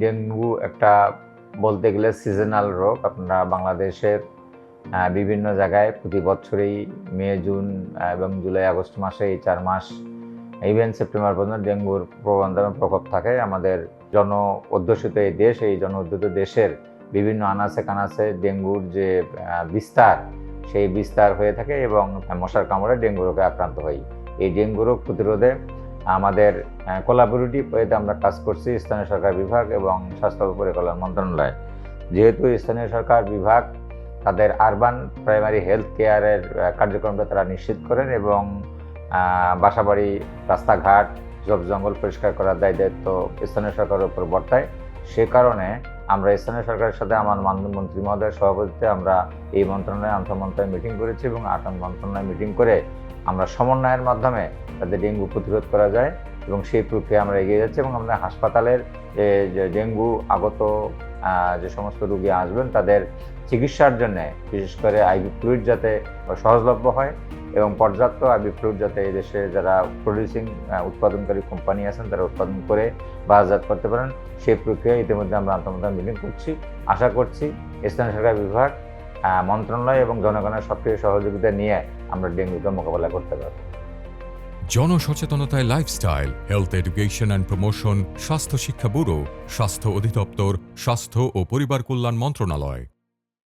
Dengue একটা বলতে গেলে সিজনাল রোগ। আপনারা বাংলাদেশের বিভিন্ন জায়গায় প্রতি বছরেই মে, জুন এবং জুলাই, আগস্ট মাসে এই চার মাস ইভেন সেপ্টেম্বর পর্যন্ত ডেঙ্গুর প্রবন্ধ প্রকোপ থাকে। আমাদের জন অধ্যুষিত এই দেশ, এই জন অধ্যুষিত দেশের বিভিন্ন আনাচে কানাচে ডেঙ্গুর যে বিস্তার, সেই বিস্তার হয়ে থাকে এবং মশার কামড়ে ডেঙ্গু রোগে আক্রান্ত হই এই ডেঙ্গু রোগ প্রতিরোধে আমাদের কোলাবোরেটিভ ওয়েতে আমরা কাজ করছি স্থানীয় সরকার বিভাগ এবং স্বাস্থ্য পরিকল্পনা মন্ত্রণালয়। যেহেতু স্থানীয় সরকার বিভাগ তাদের আরবান প্রাইমারি হেলথ কেয়ারের কার্যক্রমটা তারা নিশ্চিত করেন এবং বাসাবাড়ি, রাস্তাঘাট, জব জঙ্গল পরিষ্কার করার দায় দায়িত্ব স্থানীয় সরকারের উপর বর্তায়। সে কারণে আমরা স্থানীয় সরকারের সাথে আমার মাননীয় মন্ত্রী মহোদয়ের সভাপতিত্বে আমরা এই মন্ত্রণালয়ে আন্তঃ মন্ত্রণালয় মিটিং করেছি এবং আট মন্ত্রণালয় মিটিং করে আমরা সমন্বয়ের মাধ্যমে যাতে ডেঙ্গু প্রতিরোধ করা যায় এবং সেই প্রক্রিয়া আমরা এগিয়ে যাচ্ছি এবং আমাদের হাসপাতালের ডেঙ্গু আগত যে সমস্ত রুগী আসবেন তাদের চিকিৎসার জন্য, বিশেষ করে আইভি ফ্লুইড যাতে সহজলভ্য হয় এবং পর্যাপ্ত আইভি ফ্লুইড যাতে এই দেশে যারা প্রডিউসিং উৎপাদনকারী কোম্পানি আছেন তারা উৎপাদন করে বাজারজাত করতে পারেন, সেই প্রক্রিয়া ইতিমধ্যে আমরা আন্তর্জাতিক মিটিং করছি। আশা করছি স্থানীয় সরকার বিভাগ মন্ত্রণালয় এবং জনগণের সক্রিয় সহযোগিতা নিয়ে আমরা ডেঙ্গুকে মোকাবেলা করতে পারব। জনসচেতনতায় lifestyle health education and promotion স্বাস্থ্য শিক্ষা ব্যুরো, স্বাস্থ্য অধিদপ্তর, স্বাস্থ্য ও পরিবার কল্যাণ মন্ত্রণালয়।